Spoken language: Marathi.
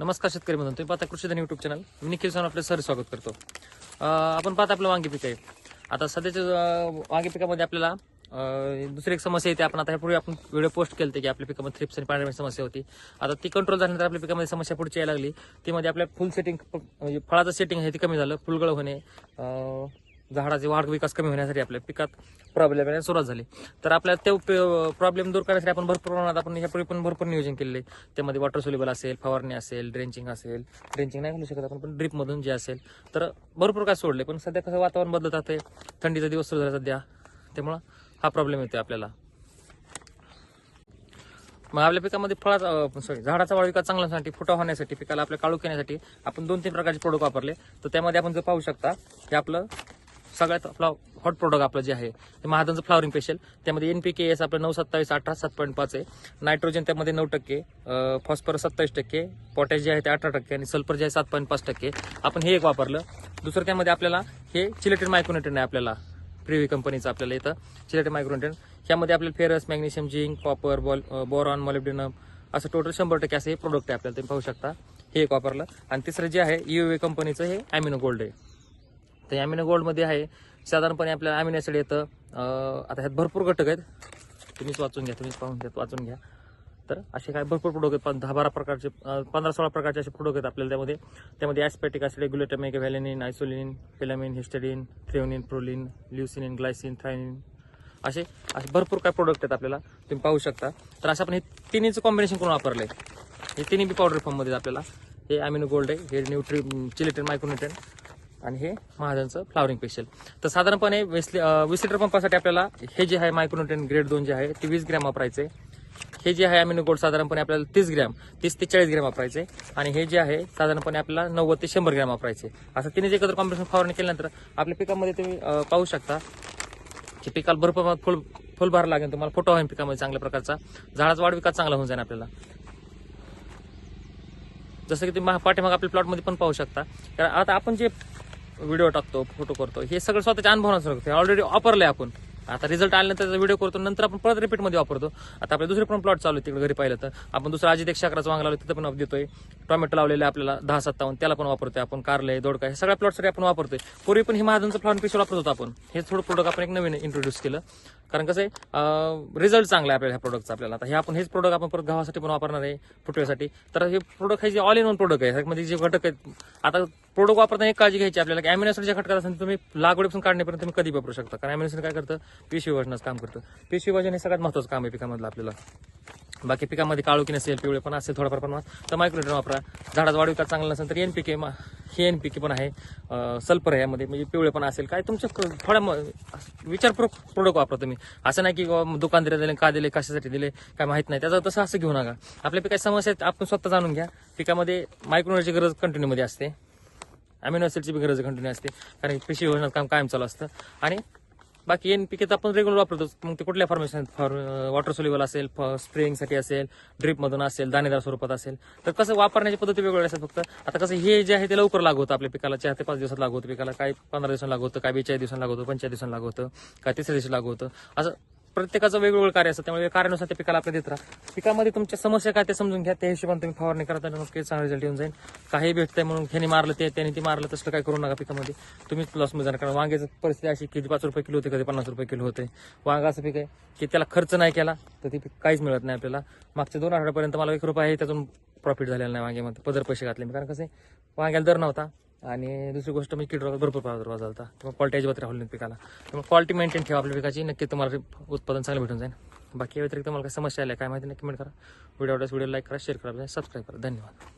नमस्कार शेतकरी म्हणून तुम्ही पाहता कृषीधन युट्यूब चॅनल मी निखिल सोन आपलं सर स्वागत करतो. आपण पाहता आपलं वांगी पीक आहे आता सध्याच्या वांगी पिकामध्ये आपल्याला दुसरी एक समस्या येते. आपण आता ह्यापूर्वी आपण व्हिडिओ पोस्ट केले की आपल्या पिकामध्ये थ्रिप्स आणि पाण्याची समस्या होती. आता ती कंट्रोल झाल्यानंतर आपल्या पिकामध्ये समस्या पुढची यायला लागली. ती मध्ये आपल्या फुल सेटिंग म्हणजे फळाचं सेटिंग आहे ते कमी झालं. फुलगळ होणे झाडाचे वाढ विकास कमी होण्यासाठी आपल्या पिकात प्रॉब्लेम येण्यास सुरुवात झाली. तर आपल्याला ते प्रॉब्लेम दूर करण्यासाठी आपण भरपूर प्रमाणात आपण ह्यापूर्वी पण भरपूर नियोजन केले त्यामध्ये वॉटर सोल्युबल असेल फवारणी असेल ड्रेंचिंग असेल. ड्रेंचिंग नाही घालू शकत आपण पण ड्रिपमधून जे असेल. तर भरपूर काय सोडले पण सध्या कसं वातावरण बदलत आहे थंडीचा दिवस सुरू झाला सध्या. त्यामुळं हा प्रॉब्लेम येतो आपल्याला. मग आपल्या पिकामध्ये फळाचा सॉरी झाडाचा वाढ विकास चांगला होण्यासाठी फुटा होण्यासाठी पिकाला आपल्या काळू येण्यासाठी आपण दोन तीन प्रकारचे प्रोडक्ट वापरले. तर त्यामध्ये आपण जर पाहू शकता हे आपलं सगळ्यात आपला हॉट प्रोडक्ट आपलं जे आहे ते महादांचं फ्लॉवरिंग पेशल त्यामध्ये एन पी के एस आपलं नऊ सत्तावीस अठरा सात पॉईंट पाच आहे. नायट्रोजन त्यामध्ये नऊ टक्के फॉस्फरस सत्तावीस टक्के पोटॅश जे आहे ते अठरा टक्के आणि सल्फर जे आहे सात पॉईंट पाच टक्के. आपण हे एक वापरलं. दुसरं त्यामध्ये आपल्याला हे चिलेटेड मायक्रोनेटेड आहे आपल्याला प्रिव्ही कंपनीचं आपल्याला इथं चिलेटेड मायक्रोनेटेड ह्यामध्ये आपल्याला फेरस मॅग्नेशियम झिंक कॉपर बॉल बोरॉन मॉलिब्डेनम असं टोटल शंभर टक्के असं हे प्रोडक्ट आहे आपल्याला तुम्ही पाहू शकता. हे एक वापरलं. आणि तिसरं जे आहे यू कंपनीचं हे ॲमिनो गोल्ड आहे. तर ॲमिनो गोल्डमध्ये आहे. साधारणपणे आपल्याला अमिनो ॲसिड येतं. आता ह्यात भरपूर घटक आहेत. तुम्हीच वाचून घ्या तुम्हीच पाहून घ्या वाचून घ्या. तर असे काय भरपूर प्रोडक्ट आहेत. पण दहा बारा प्रकारचे पंधरा सोळा प्रकारचे असे प्रोडक्ट आहेत आपल्याला त्यामध्ये. त्यामध्ये aspartic acid glutamic valine isoleucine phenylalanine histidine threonine proline leucine glycine thiamine असे असे भरपूर काय प्रोडक्ट आहेत आपल्याला. तुम्ही पाहू शकता. तर असं आपण हे तिन्हीचं कॉम्बिनेशन करून वापरलं आहे हे तिन्ही बी पावडर फॉर्ममध्ये आपल्याला हे अमिनो गोल्ड आहे. हे न्यूट्री चिलेटेन मायक्रोन्युट्रेन आणि हे महाजनचं फ्लावरिंग पेशल तर साधारणपणे वीस लि- वीस लिटर पंपासाठी आपल्याला हे जे आहे मायक्रोन्युट्रेन ग्रेड दोन जे आहे ते वीस ग्रॅम वापरायचे. हे जे आहे अमिनो गोल्ड साधारणपणे आपल्याला तीस ग्रॅम तीस ते चाळीस ग्रॅम वापरायचे. आणि हे जे आहे साधारणपणे आपल्याला नव्वद ते शंभर ग्रॅम वापरायचे. असं तिने जे एकत्र कॉम्बिनेशन फवारणी केल्यानंतर आपल्या पिकामध्ये तुम्ही पाहू शकता की पिकाला भरपूर फुल फुल फुलभार लागेल. तुम्हाला फोटो आहे पिकामध्ये चांगल्या प्रकारचा. झाडाचा वाढ विकास चांगला होऊन जाईल आपल्याला. जसं की तुम्ही पाठीमाग आपल्या प्लॉटमध्ये पण पाहू शकता. कारण आता आपण जे व्हिडिओ टाकतो फोटो करतो. हे सगळं स्वतःच्या अनुभवानुसार करतो ऑलरेडी वापरलंय आपण. आता रिझल्ट आल्यानंतर त्याचा व्हिडिओ करतो नंतर आपण परत रिपीटमध्ये वापरतो. आता आपले दुसरे पण प्लॉट चालू आहे तिकडे घरी पाहिलं तर. आपण दुसरा अजित एक शाकराचं वांग लावलं तिथं पण देतोय टोमॅटो लावलेले आपल्याला दहा सत्तावन्न त्याला पण वापरतोय आपण. कारले दोडका हे सगळ्या प्लॉटसाठी आपण वापरतोय. पूर्वी पण हे महाजनचं फ्लॉन वापरत होतो आपण. हे थोडं प्रोडक्ट आपण एक नवीन इंट्रोड्यूस केलं. कारण कसं आहे रिझल्ट चांगला आहे आपल्या ह्या प्रोडक्टचा आपल्याला. आता हे आपण हेच प्रोडक्ट आपण परत गव्हासाठी पण वापरणार आहे फुटव्यासाठी. तर हे प्रोडक्ट हे जे ऑल इन वन प्रोडक्ट आहे ह्यामध्ये जे घटक आहेत आता प्रोडक्ट वापरताना एक काळजी घ्यायची आपल्याला की अॅम्युनेशन जे असेल तुम्ही लागवडीपासून काढण्यापर्यंत तुम्ही कधी वापरू शकता. कारण अॅम्युनेशन काय करतं? पिशवी वजनाचं काम करतं. पिशवी वजन हे सगळ्यात महत्त्वाचं काम आहे पिकामधलं आपल्याला. बाकी पिकामध्ये काळोखी नसेल पिवळे पण असेल थोडंफार प्रमाणात तर मायक्रोटन वापरा. झाडाचा वाढ विकास चांगला नसेल तर एन पी के हे एन पी के पण आहे. सल्फर आहे यामध्ये म्हणजे पिवळे पण असेल. काय तुमच्या क- थोड्या म- विचारपूर्वक प्रोडक्ट वापरा तुम्ही. असं नाही की दुकानदार दिले का दिले कशासाठी दिले काय माहीत नाही. त्याचं तसं असं घेऊ नका. आपल्या पिकाची समस्या आहेत आपण स्वतः जाणून घ्या. पिकामध्ये मायक्रोनची गरज कंटिन्यूमध्ये असते. अमिनो ॲसिडची बी गरज कंटिन्यू असते. कारण पिशी योजनात काम कायम चालू असतं. आणि बाकी एन पिके तर आपण रेग्युलर वापरतो मग ते कुठल्या फॉर्मेशन फॉर वॉटर सोल्युबल असेल स्प्रेइंगसाठी असेल ड्रिपमधून असेल दाणेदार स्वरूपात असेल. तर कसं वापरण्याची पद्धती वेगवेगळ्या असतात फक्त. आता कसं हे जे आहे ते लवकर लागू होतं आपल्या पिकाला. चार ते पाच दिवसात लागू होतं पिकाला. काय पंधरा दिवसांना लागू होतं काय बेचाळीस दिवसांना लागू होतं पंचाळीस दिवसांना लागू होतं काय तिसऱ्या दिवशी लागू होतं. असं प्रत्येकाचं वेगवेगळं कार्य असतं. त्यामुळे कार्यानुसार त्या पिकाला आपल्या देत राहा. पिकामध्ये तुमच्या समस्या काय ते समजून घ्या. त्या हिशोबाने तुम्ही फवारणी करा. तर नक्कीच चांगला रिझल्ट येऊन जाईल. काही भेटतंय म्हणून ह्याने मारलं ते त्याने ती मारलं तसलं काय करू नका पिकामध्ये. तुम्हीच लॉसमध्ये जाणार. कारण वांग्याची परिस्थिती अशी किती पाच रुपये किलो होते कधी पन्नास रुपये किलो होते. वांगा असं पीक आहे की त्याला खर्च नाही केला तर ते पीक काहीच मिळत नाही आपल्याला. मागच्या दोन आठवड्यापर्यंत मला एक रुपये आहे त्यातून प्रॉफिट झालेला नाही वांग्यामध्ये. पदर पैसे घातले मी. कारण कसं आहे, वांग्याला दर नव्हता. आणि दुसरी गोष्ट म्हणजे किड भरपूर प्रमाणात वाजवता झाला किंवा क्वालिटी अजिबात राहुल नाही पिकाला. त्यामुळे क्वालिटी मेंटेन ठेवा आपल्या पिकाची. नक्की तुम्हाला उत्पादन चांगलं भेटून जाईल. बाकी व्यतिरिक्त तुम्हाला काही समस्या आल्या काय माहिती नाही कमेंट करा. व्हिडिओ व्हिडिओ लाईक करा शेअर करा सबस्क्राईब करा. धन्यवाद.